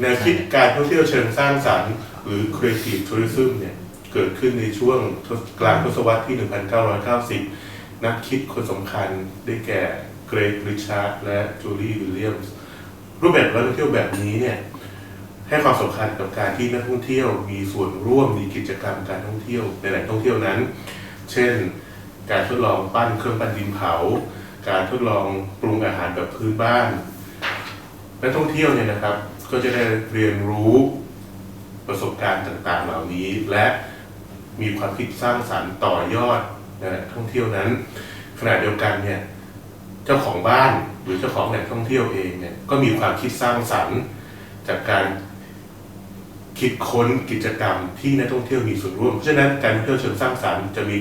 แนวคิดการท่องเที่ยวเชิงสร้างสรรค์ หรือ creative tourism เนี่ยเกิดขึ้นในช่วงกลางทศวรรษที่ 1990 นักคิดคนสำคัญได้แก่เกรกริชาร์ดและจูลี่วิลเลียมส์รูปแบบการท่องเที่ยวแบบนี้เนี่ยให้ความสำคัญกับการที่นักท่องเที่ยวมีส่วนร่วมในกิจกรรมการท่องเที่ยวในแหล่งท่องเที่ยวนั้น เช่น การทดลองปั้นเครื่องปั้นดินเผา การทดลองปรุงอาหารแบบพื้นบ้านนักท่องเที่ยวเนี่ยนะครับ ก็จะได้เรียนรู้ประสบการณ์ต่างๆ เหล่านี้ และมีความคิดสร้างสรรค์ต่อยอดนะท่องเที่ยวนั้น ขณะเดียวกันเนี่ยเจ้าของบ้านหรือเจ้าของแหล่งท่องเที่ยวเองเนี่ยก็มีความคิดสร้างสรรค์จากการคิดค้นกิจกรรมที่นักท่องเที่ยวมีส่วนร่วม เพราะฉะนั้นการท่องเที่ยวเชิงสร้างสรรค์จะมี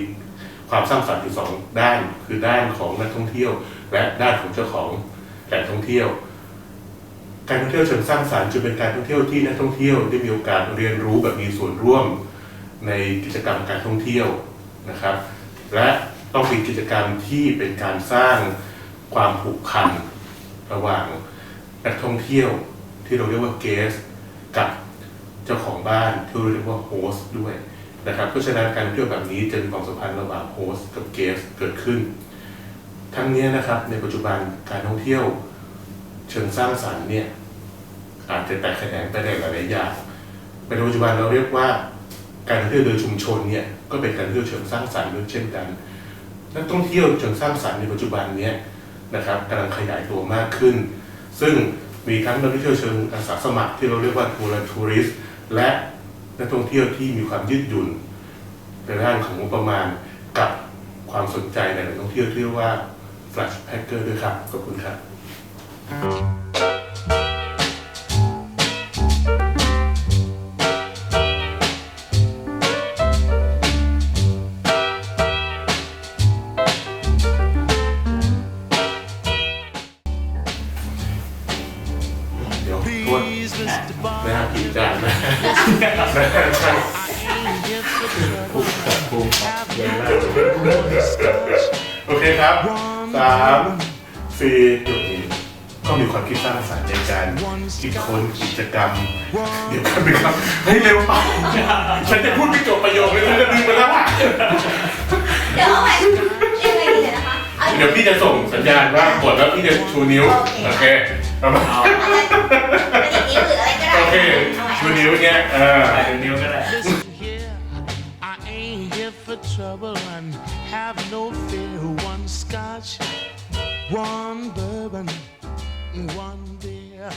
ความสร้างสรรค์อยู่สองด้าน คือด้านของนักท่องเที่ยว และด้านของเจ้าของแหล่งท่องเที่ยว การท่องเที่ยวเชิงสร้างสรรค์จะเป็นการท่องเที่ยวที่นักท่องเที่ยวได้มีโอกาสเรียนรู้แบบมีส่วนร่วมในกิจกรรมการท่องเที่ยวนะครับ และต้องเป็นกิจกรรมที่เป็นการสร้างความผูกพันระหว่างนักท่องเที่ยวที่เราเรียกว่าเกสกับเจ้าของบ้านที่เราเรียกว่าโฮสต์ด้วยนะครับเพราะฉะนั้นการท่องเที่ยวแบบนี้จะมีความสัมพันธ์ระหว่างโฮสต์กับเกสเกิดขึ้น ทั้งนี้นะครับในปัจจุบันการท่องเที่ยว เชิงสร้างสรรค์เนี่ยอาจจะแตกแขนงไปในหลายๆอย่างในปัจจุบันเราเรียกว่าการท่องเที่ยวโดยชุมชนเนี่ยก็เป็นการท่องเที่ยวเชิงสร้างสรรค์ด้วยเช่นกันนักท่องเที่ยวเชิงสร้างสรรค์ในปัจจุบันเนี้นะครับกำลังขยายตัวมากขึ้น ซึ่งมีทั้งนักท่องเที่ยวเชิงอาสาสมัครที่เราเรียกว่าทัวร์ทัวริสและนักท่องเที่ยวที่มีความยืดหยุ่นในด้านของงบประมาณกับความสนใจในแหล่งท่องเที่ยวที่เรียกว่า flash packer ด้วยครับขอบคุณครับ เดี๋ยวทวน Please, Mr. Bar, นะฮะกี่จานนะใช่ ain't here for trouble. ภูมิ Have เยอะ no มากโอเคครับสามสี่จุดนี้ ก็มีความคิดสร้างสรรค์ในการคิดค้นกิจกรรม เดี๋ยวกันไปครับเฮ้ยเร็วไปฉันจะพูดไม่จบประโยคเลยฉันจะดึงไปแล้วอะเดี๋ยวเอาใหม่ยังไงดีเดี๋ยวนะคะเอาเดี๋ยวพี่จะส่งสัญญาณว่าหมดแล้วพี่จะชูนิ้วโอเคประมาณเป็นอย่างนี้หรืออะไรก็ได้โอเคเอาใหม่ชูนิ้วเนี้ยเออไปดูนิ้วก็ได้ Listen here, I ain't here for trouble and have no fear. One scotch, one bourbon, one beer.